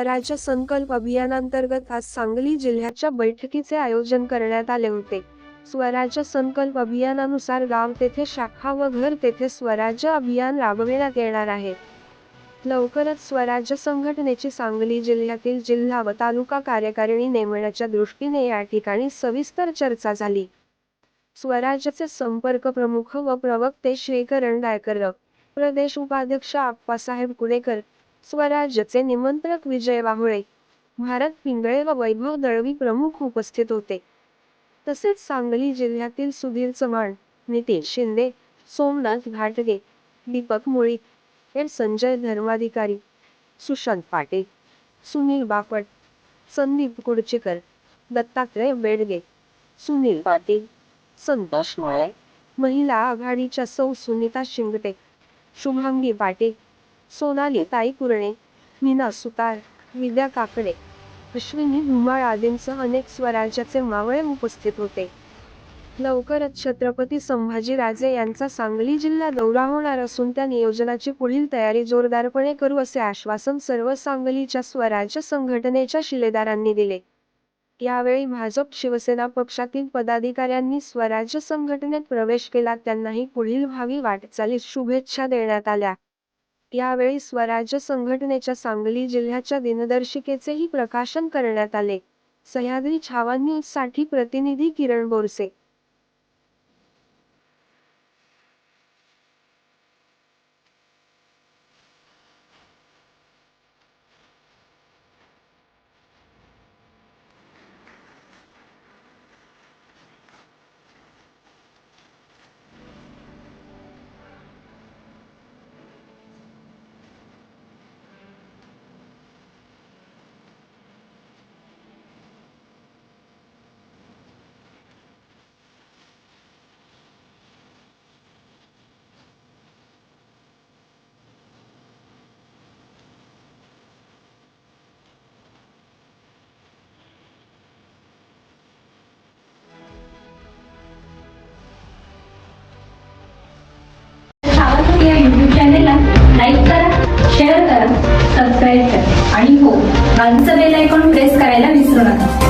स्वराज्य संकल्प अभियानांतर्गत आज सांगली जिल्ह्याच्या बैठकीचे आयोजन करण्यात आले होते. स्वराज्य संकल्प अभियानानुसार गाव तेथे शाखा व घर तेथे स्वराज्य अभियान राबविण्यात येणार आहे. लवकरच स्वराज्य संघटनेची सांगली जिल्ह्यातील जिल्हा व तालुका कार्यकारिणी नेमण्याच्या दृष्टीने या ठिकाणी सविस्तर चर्चा झाली. स्वराज्याचे संपर्क प्रमुख व प्रवक्ते श्री करण डायकर प्रदेश उपाध्यक्ष आप्पासाहेब कुडेकर स्वराज्याचे निमंत्रक विजय वाहुळे भारत पिंगळे व वैभव दळवी प्रमुख उपस्थित होते. तसेच सांगली जिल्ह्यातील सुधीर चव्हाण नितीन शिंदे सोमनाथ घाटगे दीपक मुळी एड संजय धर्माधिकारी सुशांत पाटील सुनील बापट संदीप कुडचेकर दत्तात्रय बेडगे सुनील पाटील संतोष माळे महिला आघाडीच्या सौ सुनीता शिंगटे शुभांगी पाटील सोनाली ताई कुरणे मीना सुतार विद्या काकडे अश्विनी धुमाळ आदींसह अनेक स्वराज्याचे मावळे उपस्थित होते. लवकरच छत्रपती संभाजीराजे यांचा सांगली जिल्हा दौरा होणार असून त्या नियोजनाची पुढील तयारी जोरदारपणे करू असे आश्वासन सर्व सांगलीच्या स्वराज्य संघटनेच्या शिलेदारांनी दिले. यावेळी भाजप शिवसेना पक्षातील पदाधिकाऱ्यांनी स्वराज्य संघटनेत प्रवेश केला त्यांनाही पुढील भावी वाटचालीस शुभेच्छा देण्यात आल्या. यावेळी स्वराज्य संघटनेच्या सांगली जिल्ह्याच्या दिनदर्शिकेचेही प्रकाशन करण्यात आले. सह्याद्री छावा प्रतिनिधी किरण बोरसे करा सबस्क्राईब करा. आणि हो बाजूचा बेल आयकॉन प्रेस करायला विसरू नका.